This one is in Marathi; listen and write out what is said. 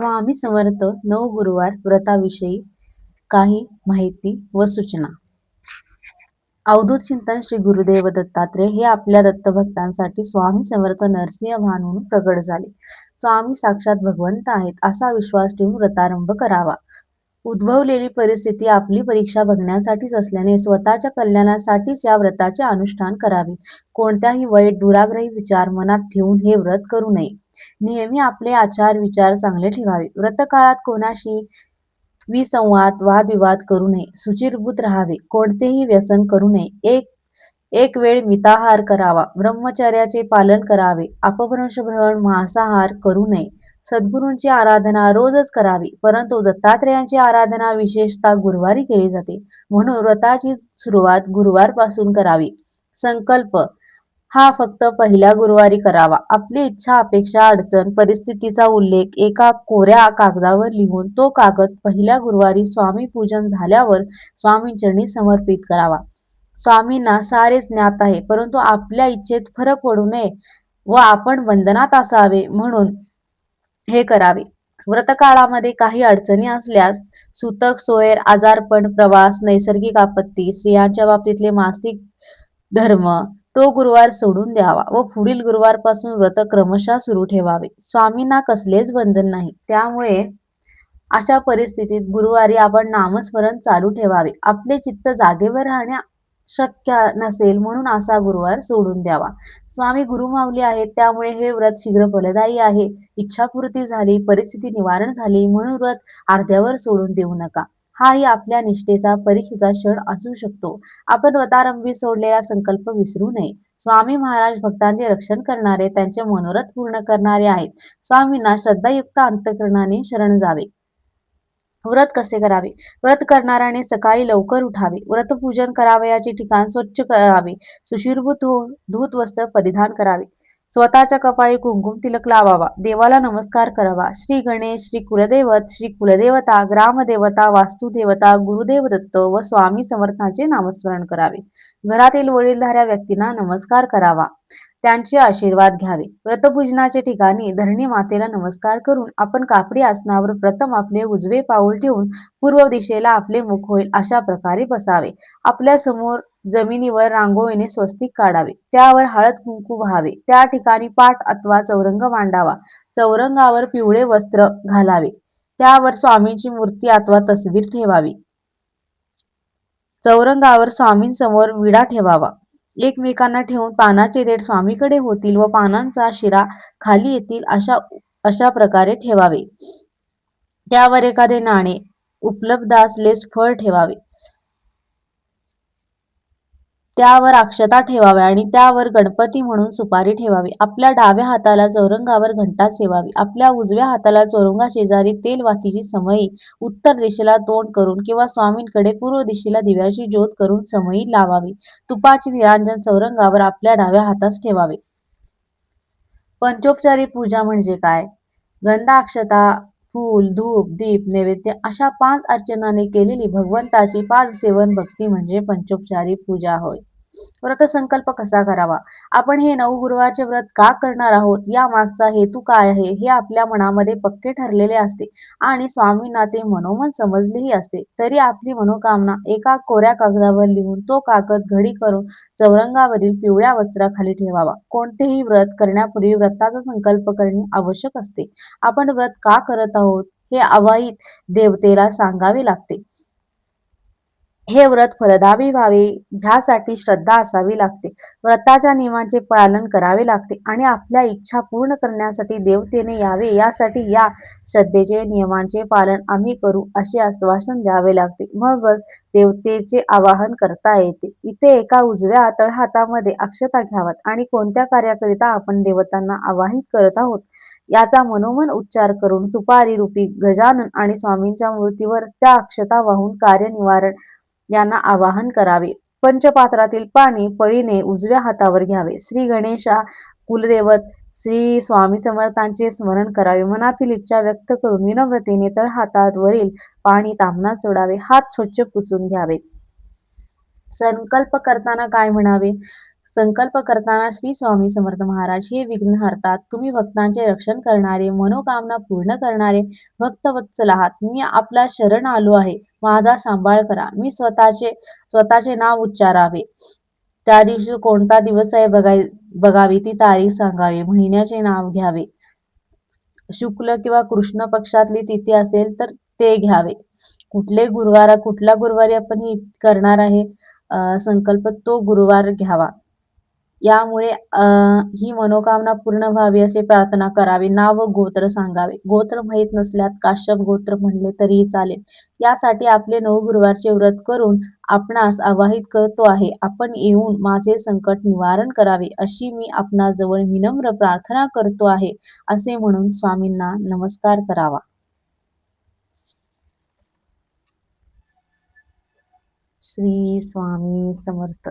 स्वामी समर्थ नऊ गुरुवार व्रताविषयी काही माहिती व सूचना. अवधूत चिंतन श्री गुरुदेव दत्तात्रय हे आपल्या दत्तभक्तांसाठी स्वामी समर्थ नरसिंह भान म्हणून प्रगट झाले. स्वामी साक्षात भगवंत आहेत असा विश्वास ठेवून व्रतारंभ करावा. उद्भवलेली परिस्थिती आपली परीक्षा बघण्यासाठीच असल्याने स्वतःच्या कल्याणासाठीच या व्रताचे अनुष्ठान करावे. कोणत्याही वाईट दुराग्रही विचार मनात ठेवून हे व्रत करू नये. नेहमी आपले आचार विचार चांगले ठेवावे. व्रत काळात कोणाशी विसंवाद वादविवाद करू नये. सुचिरभूत राहावे. कोणतेही व्यसन करू नये. एक एक वेळ मिताहार करावा. ब्रह्मचर्याचे पालन करावे. अपभ्रंश ग्रहण मांसाहार करू नये. सद्गुरूंची आराधना रोजच करावी. परंतु दत्तात्रेयांची आराधना विशेषतः गुरुवारी केली जाते. म्हणून व्रताची सुरुवात गुरुवारपासून करावी. संकल्प. हा फक्त पहिल्या गुरुवारी करावा. आपली इच्छा अपेक्षा अडचण परिस्थितीचा उल्लेख एका कोऱ्या कागदावर लिहून तो कागद पहिल्या गुरुवारी स्वामी पूजन झाल्यावर स्वामींचरणी समर्पित करावा. स्वामींना सारेच ज्ञात आहे परंतु आपल्या इच्छेत फरक पडू नये व आपण बंधनात असावे म्हणून हे करावे. व्रतकाळामध्ये काही अडचणी असल्यास सुतक सोयर आजारपण प्रवास नैसर्गिक आपत्ती स्त्रियांच्या बाबतीतले मासिक धर्म तो गुरुवार सोडून द्यावा व पुढील गुरुवारपासून व्रत क्रमशः सुरू ठेवावे. स्वामींना कसलेच बंधन नाही. त्यामुळे अशा परिस्थितीत गुरुवारी आपण नामस्मरण चालू ठेवावे. आपले चित्त जागेवर राहण्या शक्य नसेल म्हणून असा गुरुवार सोडून द्यावा. स्वामी गुरुमावली आहेत त्यामुळे हे व्रत शीघ्र फलदायी आहे. इच्छापूर्ती झाली परिस्थिती निवारण झाली म्हणून व्रत अर्ध्यावर सोडून देऊ नका. हाही आपल्या निष्ठेचा परीक्षेचा क्षण असू शकतो. आपण व्रतारंभी सोडलेला संकल्प विसरू नये. स्वामी महाराज भक्तांचे रक्षण करणारे त्यांचे मनोरथ पूर्ण करणारे आहेत. स्वामींना श्रद्धायुक्त अंतकरणाने शरण जावे. व्रत कसे करावे? व्रत करणाऱ्याने सकाळी लवकर उठावे. व्रतपूजन करावयाचे ठिकाण स्वच्छ करावे. सुशीर्भूत होऊन धूत वस्त्र परिधान करावे. स्वतःच्या कपाळी कुंकुम तिलक लावावा. देवाला नमस्कार करावा. श्री गणेश श्री कुलदेवत श्री कुलदेवता ग्रामदेवता वास्तुदेवता गुरुदेव दत्त व स्वामी समर्थांचे नामस्मरण करावे. घरातील वडीलधाऱ्या व्यक्तींना नमस्कार करावा. त्यांचे आशीर्वाद घ्यावे. व्रतपूजनाच्या ठिकाणी धरणी मातेला नमस्कार करून आपण कापडी आसनावर प्रथम आपले उजवे पाऊल ठेवून पूर्व दिशेला आपले मुख होईल अशा प्रकारे बसावे. आपल्यासमोर जमिनीवर रांगोळीने स्वस्तिक काढावे. त्यावर हळद कुंकू व्हावे. त्या ठिकाणी पाठ अथवा चौरंग मांडावा. चौरंगावर पिवळे वस्त्र घालावे. त्यावर स्वामींची मूर्ती अथवा तस्वीर ठेवावी. चौरंगावर स्वामींसमोर विडा ठेवावा. एकमेकांना ठेवून पानाचे देठ स्वामीकडे होतील व पानांचा शिरा खाली येतील अशा अशा प्रकारे ठेवावे. त्यावर एखादे नाणे उपलब्ध असलेस फळ ठेवावे. त्यावर अक्षता ठेवाव्या आणि त्यावर गणपती म्हणून सुपारी ठेवावी. आपल्या डाव्या हाताला चौरंगावर घंटा ठेवावी आपल्या उजव्या हाताला चौरंगा शेजारी तेल वातीची समयी उत्तर दिशेला तोंड करून किंवा स्वामींकडे पूर्व दिशेला दिव्याची ज्योत करून समयी लावावी. तुपाची निरांजन चौरंगावर आपल्या डाव्या हातास ठेवावे. पंचोपचारी पूजा म्हणजे काय? गंधा अक्षता फूल धूप दीप नैवेद्य अशा पाच अर्चनाने केलेली भगवंताची पाच सेवन भक्ती म्हणजे पंचोपचारी पूजा होय. व्रतसंकल्प कसा करावा? आपण हे नऊ गुरुवारचे व्रत का करणार आहोत? या मागचा हेतू काय आहे? हे आपल्या मनामध्ये पक्के ठरलेले असते आणि स्वामींना ते मनोमन समजलेही असते. तरी आपली मनोकामना एका कोऱ्या कागदावर लिहून तो कागद घडी करून चौरंगावरील पिवळ्या वस्त्राखाली ठेवावा. कोणतेही व्रत करण्यापूर्वी व्रताचा संकल्प करणे आवश्यक असते. आपण व्रत का करत आहोत? हे अवाहित देवतेला सांगावे लागते. हे व्रत फलदावी व्हावे ह्यासाठी श्रद्धा असावी लागते. व्रताच्या नियमांचे पालन करावे लागते आणि आपल्या इच्छा पूर्ण करण्यासाठी देवतेने यावे यासाठी या श्रद्धेचे नियमांचे पालन आम्ही करू असे आश्वासन द्यावे लागते. मगच देवतेचे आवाहन करता येते. इथे एका उजव्या तळहातामध्ये अक्षता घ्यावात आणि कोणत्या कार्याकरिता आपण देवतांना आवाहित करत आहोत याचा मनोमन उच्चार करून सुपारी रूपी गजानन आणि स्वामींच्या मूर्तीवर त्या अक्षता वाहून कार्य निवारण यांना आवाहन करावे. पंचपात्रातील पाणी पळीने उजव्या हातावर घ्यावे. श्री गणेशा कुलदेवत श्री स्वामी समर्थांचे स्मरण करावे. मनातील इच्छा व्यक्त करून विनम्रतेने तळ हातात वरील पाणी तांबणात सोडावे. हात स्वच्छ पुसून घ्यावे. संकल्प करताना काय म्हणावे? संकल्प करताना श्री स्वामी समर्थ महाराज हे विघ्न हरतात. तुम्ही भक्तांचे रक्षण करणारे मनोकामना पूर्ण करणारे भक्तवत्सल आहात. मी आपला शरण आलो आहे. माझा सांभाळ करा. मी स्वतःचे स्वतःचे नाव उच्चारावे. त्या दिवशी कोणता दिवस आहे बघाय बघावी ती तारीख सांगावी. महिन्याचे नाव घ्यावे. शुक्ल किंवा कृष्ण पक्षातली तिथी असेल तर ते घ्यावे. कुठले गुरुवार कुठला गुरुवारी आपण ही करणार आहे संकल्प तो गुरुवार घ्यावा. यामुळे ही मनोकामना पूर्ण व्हावी असे प्रार्थना करावी. नाव व गोत्र सांगावे. गोत्र माहीत नसल्यात काश्यप गोत्र म्हणले तरीही चालेल. यासाठी आपले नऊ गुरुवारचे व्रत करून आपणास आवाहित करतो आहे. आपण येऊन माझे संकट निवारण करावे अशी मी आपणाजवळ विनम्र प्रार्थना करतो आहे असे म्हणून स्वामींना नमस्कार करावा. श्री स्वामी समर्थ.